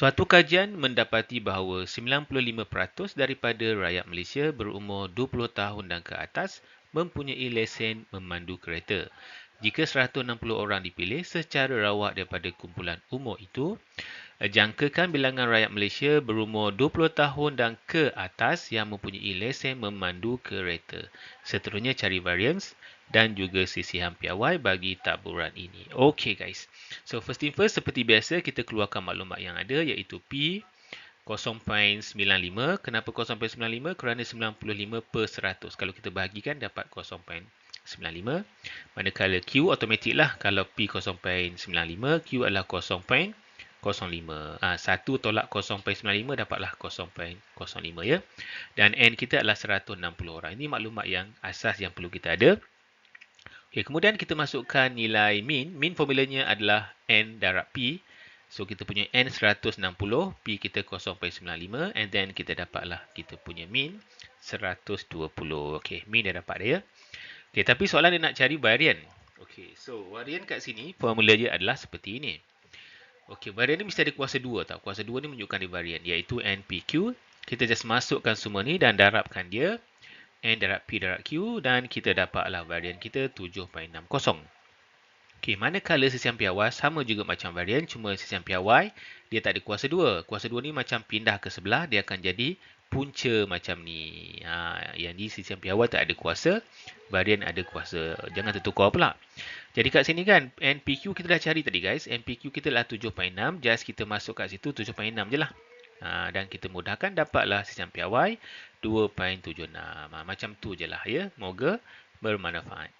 Suatu kajian mendapati bahawa 95% daripada rakyat Malaysia berumur 20 tahun dan ke atas mempunyai lesen memandu kereta. Jika 160 orang dipilih secara rawak daripada kumpulan umur itu, jangkakan bilangan rakyat Malaysia berumur 20 tahun dan ke atas yang mempunyai lesen memandu kereta. Seterusnya cari variance dan juga sisihan piawai bagi taburan ini. Okay guys. So first thing first seperti biasa kita keluarkan maklumat yang ada iaitu P 0.95. Kenapa 0.95? Kerana 95 per 100. Kalau kita bahagikan dapat 0.95. Manakala Q automatik lah. Kalau P 0.95, Q adalah 0.05. Ha, 1 tolak 0.95 dapatlah 0.05 ya. Dan N kita adalah 160 orang. Ini maklumat yang asas yang perlu kita ada. Okay, kemudian kita masukkan nilai min. Min formulanya adalah N darab P. So, kita punya N 160, P kita 0.95 and then kita dapatlah kita punya min 120. Okay, min dah dapat dia. Okay, tapi soalan dia nak cari varian. Okay, so varian kat sini formula dia adalah seperti ini. Okay, varian ni mesti ada kuasa 2 tau. Kuasa 2 ni menunjukkan dia varian iaitu NPQ. Kita just masukkan semua ni dan darabkan dia N darab P darab Q dan kita dapatlah varian kita 7.60. Okey, manakala sesian piawai sama juga macam varian cuma sesian piawai dia tak ada kuasa 2. Kuasa 2 ni macam pindah ke sebelah dia akan jadi punca macam ni. Ha, yang di sesian piawai tak ada kuasa, varian ada kuasa. Jangan tertukar pula. Jadi kat sini kan NPQ kita dah cari tadi guys. NPQ kita lah 7.6. Just kita masuk kat situ 7.6 je lah. Ha, dan kita mudahkan dapatlah sesian piawai 2.76. Ha, macam tu je lah ya. Moga bermanfaat.